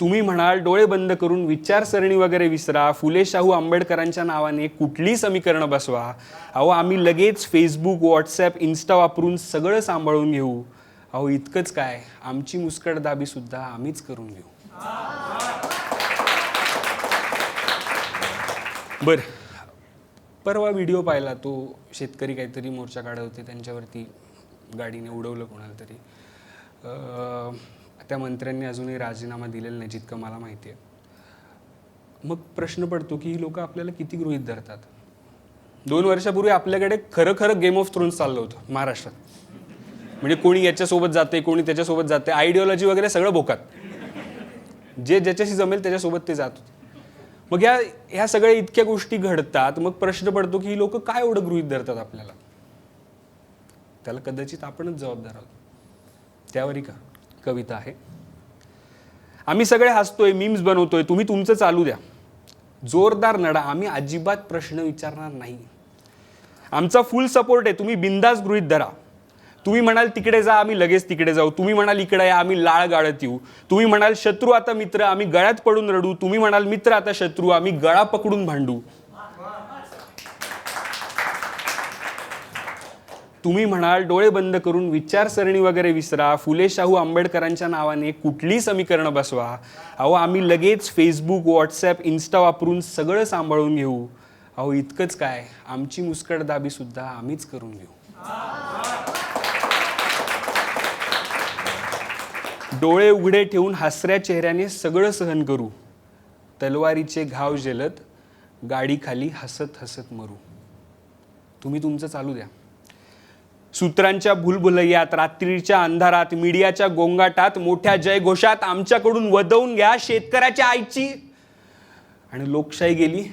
तुम्ही म्हणाल डोळे बंद करून विचारसरणी वगैरे विसरा फुले शाहू आंबेडकरांच्या नावाने कुठली समीकरणं बसवा. अहो आम्ही लगेच फेसबुक व्हॉट्सॲप इन्स्टा वापरून सगळं सांभाळून घेऊ. अहो इतकंच काय आमची मुस्कटदाबी सुद्धा आम्हीच करून घेऊ. बर. परवा व्हिडिओ पाहिला तो शेतकरी काहीतरी मोर्चा काढत होते त्यांच्यावरती गाडीने उडवलं कोणाला तरी. त्या मंत्र्यांनी अजूनही राजीनामा दिलेला नाही जितकं मला माहिती आहे. मग प्रश्न पडतो की ही लोक आपल्याला किती गृहित धरतात? दोन वर्षापूर्वी आपल्याकडे खरं खरं गेम ऑफ थ्रोन्स चाललं होतं महाराष्ट्रात. म्हणजे कोणी याच्यासोबत जाते कोणी त्याच्यासोबत जाते आयडिओलॉजी वगैरे सगळं भोकात. जे ज्याच्याशी जमेल त्याच्यासोबत ते जात होते. मग या ह्या सगळ्या इतक्या गोष्टी घडतात मग प्रश्न पडतो की ही लोक काय एवढं गृहित धरतात आपल्याला? त्याला कदाचित आपणच जबाबदार आहोत. त्यावरही का? कविता आहे. आम्ही सगळे हसतोय मीम्स बनवतोय तुम्ही तुमचं चालू द्या. जोरदार नडा आम्ही अजिबात प्रश्न विचारणार नाही. आमचा फुल सपोर्ट आहे तुम्ही बिंदास गृहित धरा. तुम्ही म्हणाल तिकडे जा आम्ही लगेच तिकडे जाऊ. तुम्ही म्हणाल इकडे या आम्ही लाळ गाळत येऊ. तुम्ही म्हणाल शत्रू आता मित्र आम्ही गळ्यात पडून रडू. तुम्ही म्हणाल मित्र आता शत्रू आम्ही गळा पकडून भांडू. तुम्ही म्हणाल डोळे बंद करून विचारसरणी वगैरे विसरा फुले शाहू आंबेडकरांच्या नावाने कुठली समीकरणं बसवा. अहो आम्ही लगेच फेसबुक व्हॉट्सॲप इन्स्टा वापरून सगळं सांभाळून घेऊ. अहो इतकंच काय आमची मुस्कटदाबीसुद्धा आम्हीच करून घेऊ. डोळे उघडे ठेवून हसऱ्या चेहऱ्याने सगळं सहन करू. तलवारीचे घाव जलत गाडीखाली हसत हसत मरू. तुम्ही तुमचं चालू द्या. सूत्रांच्या भुलभुलैयात रात्रीच्या अंधारात मीडियाच्या गोंगाटात मोठ्या जयघोषात आमच्याकडून वदवून घ्या शेतकऱ्याच्या आईची. आणि लोकशाही गेली.